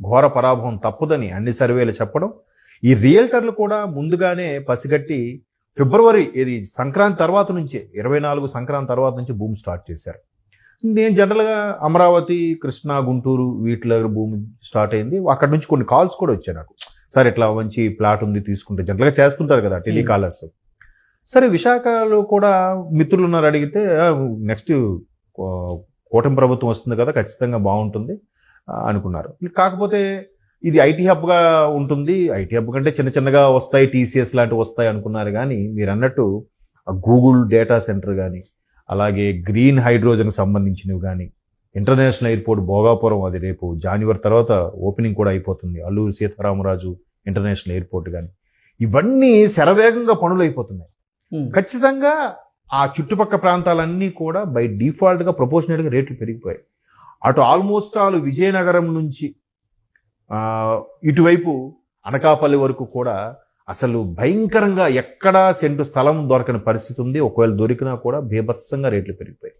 ఘోర పరాభవం తప్పదని అన్ని సర్వేలు చెప్పడం ఈ రియల్టర్లు కూడా ముందుగానే పసిగట్టి ఫిబ్రవరి ఇది సంక్రాంతి తర్వాత నుంచే ఇరవై నాలుగు సంక్రాంతి తర్వాత నుంచి భూమి స్టార్ట్ చేశారు. నేను జనరల్గా అమరావతి కృష్ణా గుంటూరు వీటిలో భూమి స్టార్ట్ అయింది. అక్కడ నుంచి కొన్ని కాల్స్ కూడా వచ్చాయి నాకు. సార్ ఇట్లా మంచి ప్లాట్ ఉంది తీసుకుంటే జనరల్గా చేస్తుంటారు కదా టెలికాలర్స్ సరే విశాఖలో కూడా మిత్రులు ఉన్నారు అడిగితే నెక్స్ట్ కూటమి ప్రభుత్వం వస్తుంది కదా ఖచ్చితంగా బాగుంటుంది. అనుకున్నారు. కాకపోతే ఇది ఐటీ హబ్గా ఉంటుంది. ఐటీ హబ్ కంటే చిన్న చిన్నగా వస్తాయి టీసీఎస్ లాంటివి వస్తాయి అనుకున్నారు కానీ మీరు అన్నట్టు గూగుల్ డేటా సెంటర్ కానీ అలాగే గ్రీన్ హైడ్రోజన్ సంబంధించినవి కానీ ఇంటర్నేషనల్ ఎయిర్పోర్ట్ భోగాపురం అది రేపు జనవరి తర్వాత ఓపెనింగ్ కూడా అయిపోతుంది. అల్లూరు సీతారామరాజు ఇంటర్నేషనల్ ఎయిర్పోర్ట్ కానీ ఇవన్నీ శరవేగంగా పనులు అయిపోతున్నాయి. ఖచ్చితంగా ఆ చుట్టుపక్కల ప్రాంతాలన్నీ కూడా బై డిఫాల్ట్గా ప్రపోర్షనేట్గా రేట్లు పెరిగిపోయాయి. అటు ఆల్మోస్ట్ ఆల్ విజయనగరం నుంచి ఇటువైపు అనకాపల్లి వరకు కూడా అసలు భయంకరంగా ఎక్కడా సెంటు స్థలం దొరకని పరిస్థితి ఉంది. ఒకవేళ దొరికినా కూడా బీభత్సంగా రేట్లు పెరిగిపోయాయి.